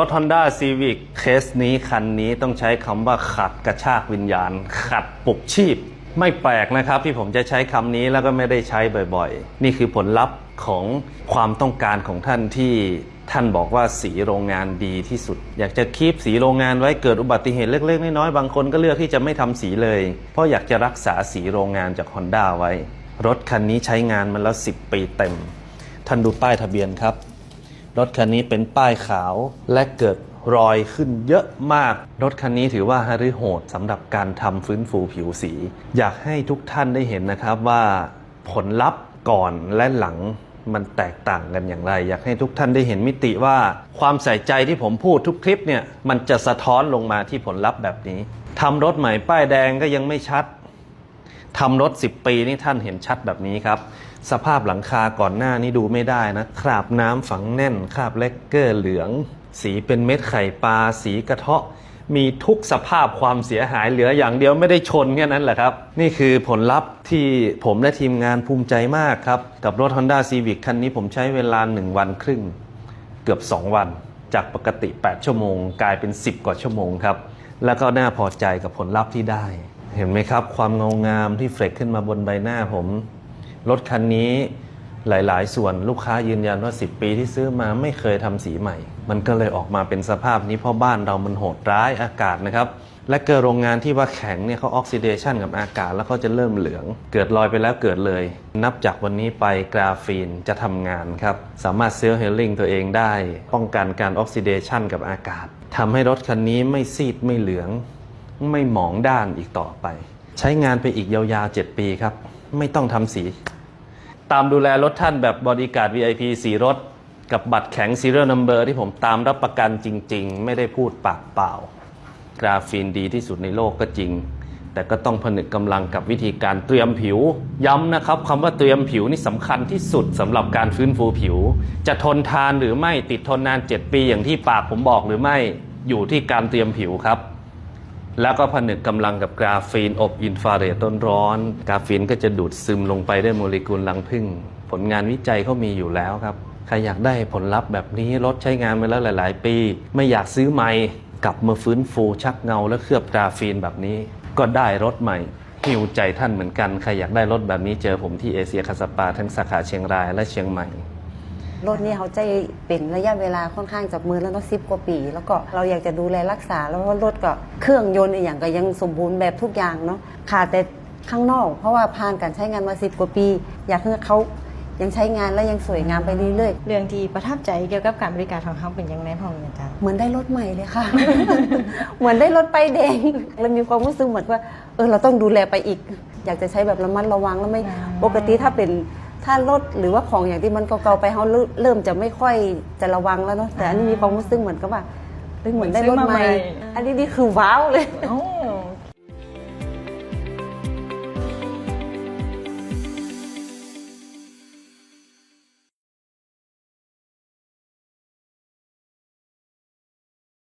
รถ Honda Civic เคสนี้คันนี้ต้องใช้คำว่าขัดกระชากวิญญาณ ขัดปลุกชีพ ไม่แปลกนะครับที่ผมจะใช้คำนี้แล้วก็ไม่ได้ใช้บ่อยๆ นี่คือผลลัพธ์ของความต้องการของท่านที่ท่านบอกว่าสีโรงงานดีที่สุด อยากจะคีบสีโรงงานไว้เกิดอุบัติเหตุเล็กๆน้อยๆบางคนก็เลือกที่จะไม่ทำสีเลย เพราะอยากจะรักษาสีโรงงานจาก Honda ไว้ รถคันนี้ใช้งานมาแล้ว 10 ปีเต็ม ท่านดูป้ายทะเบียนครับ รถคันนี้เป็นป้ายขาวและเกิดรอยขึ้นเยอะมาก รถคันนี้ถือว่าฮาริโหดสำหรับการทำฟื้นฟูผิวสี อยากให้ทุกท่านได้เห็นนะครับว่าผลลัพธ์ก่อนและหลังมันแตกต่างกันอย่างไร อยากให้ทุกท่านได้เห็นมิติว่า ความใส่ใจที่ผมพูดทุกคลิปเนี่ยมันจะสะท้อนลงมาที่ผลลัพธ์แบบนี้ทำรถใหม่ป้ายแดงก็ยังไม่ชัด ทำรถ 10 ปีนี่ท่านเห็นชัดแบบนี้ครับ สภาพหลังคาก่อนหน้านี้ดูไม่ได้นะ คราบน้ำฝังแน่น คราบเลกเกอร์เหลือง สีเป็นเม็ดไข่ปลา สีกระเทาะ มีทุกสภาพความเสียหายเหลืออย่างเดียวไม่ได้ชนแค่นั้นแหละครับ นี่คือผลลัพธ์ที่ผมและทีมงานภูมิใจมากครับ กับรถ Honda Civic คันนี้ผมใช้เวลา 1 วันครึ่ง เกือบ 2 วัน จากปกติ 8 ชั่วโมง กลายเป็น 10 กว่าชั่วโมงครับแล้วก็น่าพอใจกับผลลัพธ์ที่ได้ เห็นไหมครับ ความเงางามที่เฟลกขึ้นมาบนใบหน้าผม รถคันนี้หลาย ๆ ส่วนลูกค้ายืนยันว่า 10 ปีที่ซื้อมาไม่เคยทำสีใหม่ มันก็เลยออกมาเป็นสภาพนี้เพราะบ้านเรามันโหดร้ายอากาศนะครับ และเกิดโรงงานที่ว่าแข็งเนี่ยเขาออกซิเดชันกับอากาศแล้วเขาจะเริ่มเหลือง เกิดรอยไปแล้วเกิดเลย นับจากวันนี้ไปกราฟีนจะทำงานครับ สามารถเซลล์เฮลลิ่งตัวเองได้ ป้องกันการออกซิเดชันกับอากาศทำให้รถคันนี้ไม่ซีดไม่เหลือง ไม่หมองด้านอีกต่อไป ใช้งานไปอีกยาวๆ 7 ปีครับ ไม่ต้องทำสี ตามดูแลรถท่านแบบบริการ VIP สีรถ กับบัตรแข็ง Serial Number ที่ผมตามรับประกันจริง ๆ ไม่ได้พูดปากเปล่า กราฟีนดีที่สุดในโลกก็จริง แต่ก็ต้องผนึกกำลังกับวิธีการเตรียมผิว ย้ำนะครับคำว่าเตรียมผิวนี่สำคัญที่สุดสำหรับการฟื้นฟูผิว จะทนทานหรือไม่ติดทนนาน 7 ปีอย่างที่ปากผมบอกหรือไม่อยู่ที่การเตรียมผิวครับ แล้วก็ผนึกกำลังกับกราฟีนอบอินฟราเรดต้นร้อน กราฟีนก็จะดูดซึมลงไปด้วยโมเลกุลรังผึ้งผลงานวิจัยเขามีอยู่แล้วครับใครอยากได้ผลลัพธ์แบบนี้รถใช้งานมาแล้วหลาย ๆ ปี ไม่อยากซื้อใหม่กลับมาฟื้นฟูชักเงาและเคลือบกราฟีนแบบนี้ ก็ได้รถใหม่หิวใจท่านเหมือนกัน ใครอยากได้รถแบบนี้เจอผมที่เอเชียคาสปาทั้งสาขาเชียงรายและเชียงใหม่ รถนี่เขาใจเป็นระยะเวลาค่อนข้างจับมือแล้วเนาะสิบกว่าปี แล้วก็เราอยากจะดูแลรักษา แล้วว่ารถก็เครื่องยนต์อหย่างก็ยังสมบูรณ์แบบทุกอย่างเนาะขาดแต่ข้างนอก เพราะว่าผ่านการใช้งานมาสิบกว่าปี อยากให้เขายังใช้งานและยังสวยงามไปเรื่อยเรื่องที่ประทับใจเกี่ยวกับการบริการของเขาเป็นยังไงพ่อเนี่ยจ้าๆเหมือนได้รถใหม่เลยค่ะ เหมือนได้รถไปายแดงเรามีความรู้สึกเหมือนว่า เออเราต้องดูแลไปอีก อยากจะใช้แบบระมัดระวังแล้วไม่ปกติถ้าเป็น ถ้ารถหรือว่าของอย่างที่มันเก่าๆไปเขาเริ่มเริ่มจะไม่ค่อยจะระวังแล้วเนาะแต่อันนี้มีความรู้สึกเหมือนกับว่าเอ้ยเหมือนได้รถใหม่ อันนี้นี่คือว้าวเลยโอ้